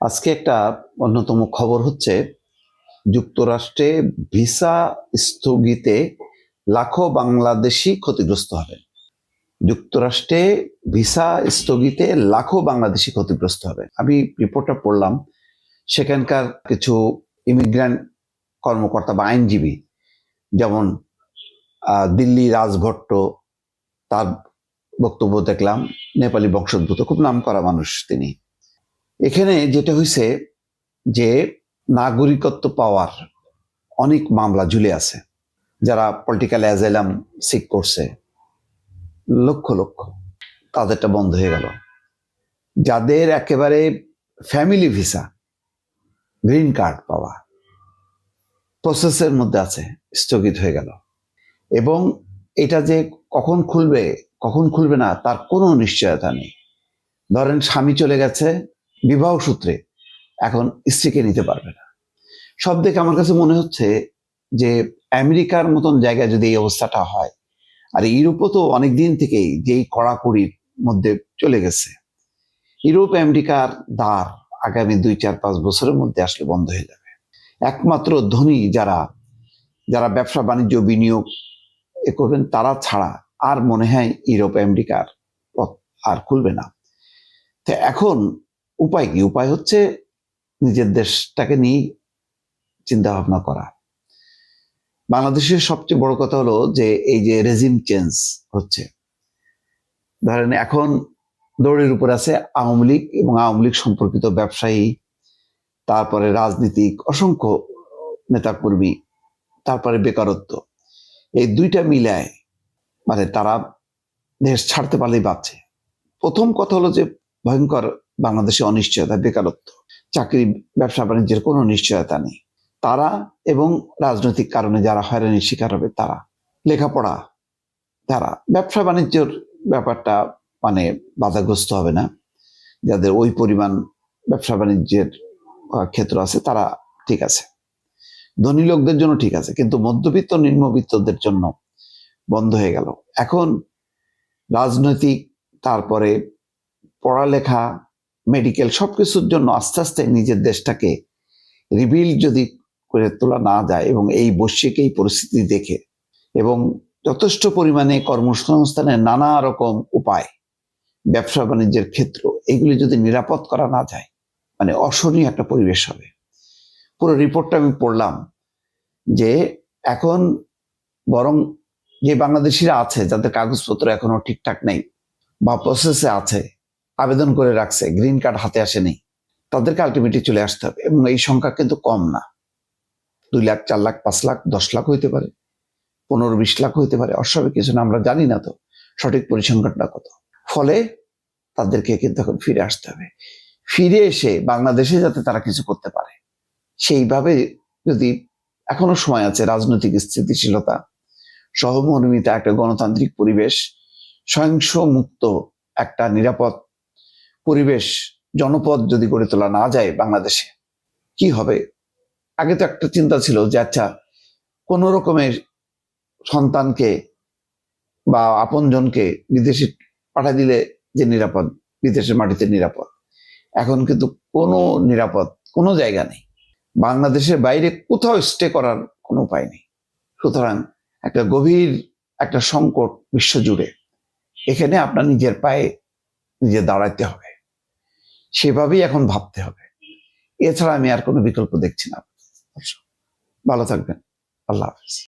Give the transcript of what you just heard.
আজকে একটা অন্যতম খবর হচ্ছে, যুক্তরাষ্ট্রে ভিসা স্থগিতে লাখো বাংলাদেশি ক্ষতিগ্রস্ত হবেন যুক্তরাষ্ট্রে ভিসা স্থগিতে লাখো বাংলাদেশি ক্ষতিগ্রস্ত হবে। আমি রিপোর্টটা পড়লাম, সেখানকার কিছু ইমিগ্রান্ট কর্মকর্তা বা আইনজীবী, যেমন দিল্লি রাজভট্ট, তার বক্তব্য দেখলাম, নেপালি বংশোদ্ভূত, খুব নাম করা মানুষ তিনি। এখানে যেটা হয়েছে যে নাগরিকত্ব পাওয়ার অনেক মামলা ঝুলে আছে, যারা পলিটিক্যাল অ্যাজাইলাম সিক করছে। লক্ষ লক্ষ। তাদেরটা বন্ধ হয়ে গেল। যাদের একেবারে ফ্যামিলি ভিসা গ্রিন কার্ড পাওয়া প্রসেসের মধ্যে আছে, স্থগিত হয়ে গেল। এবং এটা যে কখন খুলবে কখন খুলবে না, তার কোনো নিশ্চয়তা নেই। ধরেন স্বামী চলে গেছে বিবাহ সূত্রে এখন স্ত্রীকে নিতে পারবে না। সব দেখে আমার কাছে মনে হচ্ছে যে আমেরিকার মতন জায়গায় যদি এই অবস্থাটা হয়, আর ইউরোপও তো অনেক দিন থেকেই যেই কড়াকড়ির মধ্যে চলে গেছে। ইউরোপ, আমেরিকার দ্বার আগামী দুই, চার, পাঁচ বছরের মধ্যে আসলে বন্ধ হয়ে যাবে। একমাত্র ধনী যারা যারা ব্যবসা, বাণিজ্য, বিনিয়োগ এ করবেন, তারা ছাড়া আর মনে হয় ইউরোপ, আমেরিকার পথ আর খুলবে না। তো এখন উপায় কি? উপায় হচ্ছে নিজের দেশটাকে নিয়ে চিন্তা ভাবনা করা। বাংলাদেশের সবচেয়ে বড় কথা হলো যে, এই যে রেজিম চেঞ্জ হচ্ছে। ধরেন এখন দৌড়ের উপর আছে আওয়ামী লীগ এবং আওয়ামী লীগ সম্পর্কিত ব্যবসায়ী, তারপরে রাজনীতিক, অসংখ্য নেতাকর্মী, তারপরে বেকারত্ব। এই দুইটা মিলায় মানে তারা দেশ ছাড়তে পারলেই বাঁচে। প্রথম কথা হলো যে ভয়ঙ্কর বাংলাদেশে অনিশ্চয়তা, বেকারত্ব, চাকরি, ব্যবসা, বাণিজ্যের কোনো নিশ্চয়তা নেই। তারা এবং রাজনৈতিক কারণে যারা হয়রানির শিকার হবে তারা। লেখাপড়া, তারা ব্যবসা, বাণিজ্যের ব্যাপারটা মানে বাধাগ্রস্ত হবে না। যাদের ওই পরিমাণ ব্যবসা, বাণিজ্যের ক্ষেত্র আছে তারা ঠিক আছে। ধনী লোকদের জন্য ঠিক আছে, কিন্তু মধ্যবিত্ত, নিম্নবিত্তদের জন্য বন্ধ হয়ে গেল। এখন রাজনৈতিক, তারপরে পড়ালেখা মেডিকেল সব কিছুর জন্য আস্তে আস্তে নিজের দেশটাকে রিবিল যদি করে তোলা না যায় এবং এই বৈশ্বিক এই পরিস্থিতি দেখে এবং যথেষ্ট পরিমাণে কর্মসংস্থানের নানা রকম উপায়, ব্যবসা বাণিজ্যের ক্ষেত্র, এগুলি যদি নিরাপদ করা না যায় মানে অসহনীয় একটা পরিবেশ হবে। পুরো রিপোর্টটা আমি পড়লাম যে এখন বরং যে বাংলাদেশিরা আছে, যাদের কাগজপত্র এখনও ঠিকঠাক নেই বা প্রসেসে আছে আবেদন করে রাখছে গ্রিন কার্ড হাতে আসেনি, তাদেরকে আলটিমেটলি চলে আসতে হবে এবং এই সংখ্যা কিন্তু কম না। দুই লাখ, চার লাখ, পাঁচ লাখ, দশ লাখ হইতে পারে, পনেরো, বিশ লাখ হইতে পারে, অস্বাভাবিক কিছু না, আমরা জানি না তো সঠিক পরিসংখ্যানটা কত। ফলে তাদেরকে কিন্তু এখন ফিরে আসতে হবে। ফিরে এসে বাংলাদেশে যাতে তারা কিছু করতে পারে, সেইভাবে যদি এখনও সময় আছে, রাজনৈতিক স্থিতিশীলতা, সহমর্মিতা, একটা গণতান্ত্রিক পরিবেশ সহিংস মুক্ত একটা নিরাপদ পরিবেশ, জনপদ যদি গড়ে তোলা না যায় বাংলাদেশে, কি হবে? আগে তো একটা চিন্তা ছিল যে আচ্ছা কোন রকমের সন্তানকে বা আপনজনকে বিদেশে পাঠা দিলে যে নিরাপদ, বিদেশের মাটিতে নিরাপদ। এখন কিন্তু কোনো নিরাপদ কোনো জায়গা নেই। বাংলাদেশের বাইরে কোথাও স্টে করার কোনো উপায় নেই। সুতরাং একটা গভীর একটা সংকট বিশ্বজুড়ে। এখানে আপনার নিজের পায়ে নিজে দাঁড়াইতে হবে। সেভাবেই এখন ভাবতে হবে। এছাড়া আমি আর কোনো বিকল্প দেখছি না। ভালো থাকবেন। আল্লাহ হাফিজ।